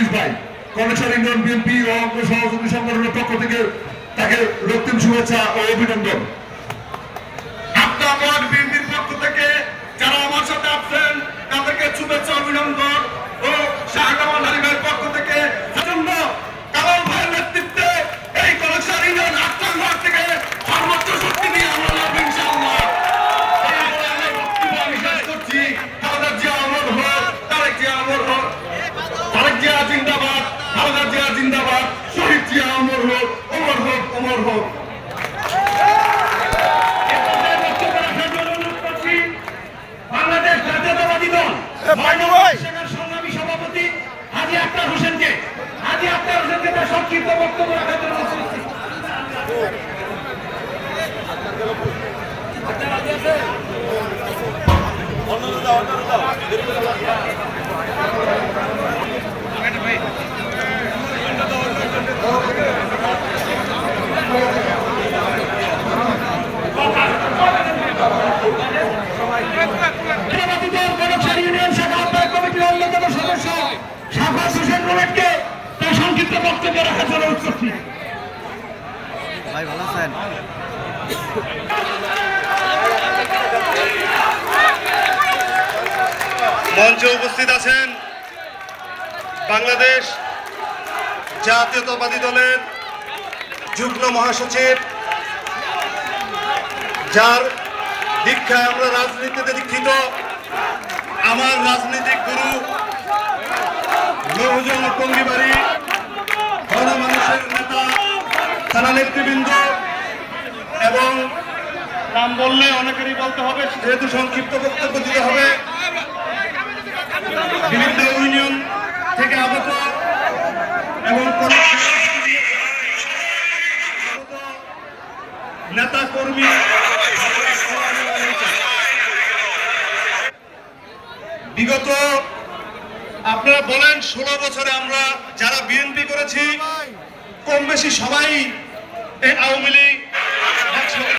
Police ভাই, কর্মচারী union BNP ও অঙ্গ সহযোগী সংগঠনের পক্ষ থেকে তাকে রক্তিম শুভেচ্ছা ও অভিনন্দন। আপনার পক্ষ থেকে যারা আমার সাথে আছেন, তাদেরকে শুভেচ্ছা, অভিনন্দন। হলো শাফাত হোসেন রুবেটকে তার সংক্ষিপ্ত বক্তব্য রাখার জন্য করছি ভাই ভালো আছেন? মঞ্চে উপস্থিত আছেন বাংলাদেশ জাতীয়তাবাদী দলের যুগ্ম মহাসচিব যার দীক্ষায় আমরা রাজনীতিতে দীক্ষিত আমার রাজনৈতিক গুরু এবং নাম বললে অনেকেরই হবে সংক্ষিপ্ত বক্তব্য দিতে হবে বিভিন্ন এবং নেতা বিগত আপনারা বলেন ষোলো বছরে আমরা যারা বিএনপি করেছি কম বেশি সবাই আওয়ামী লীগ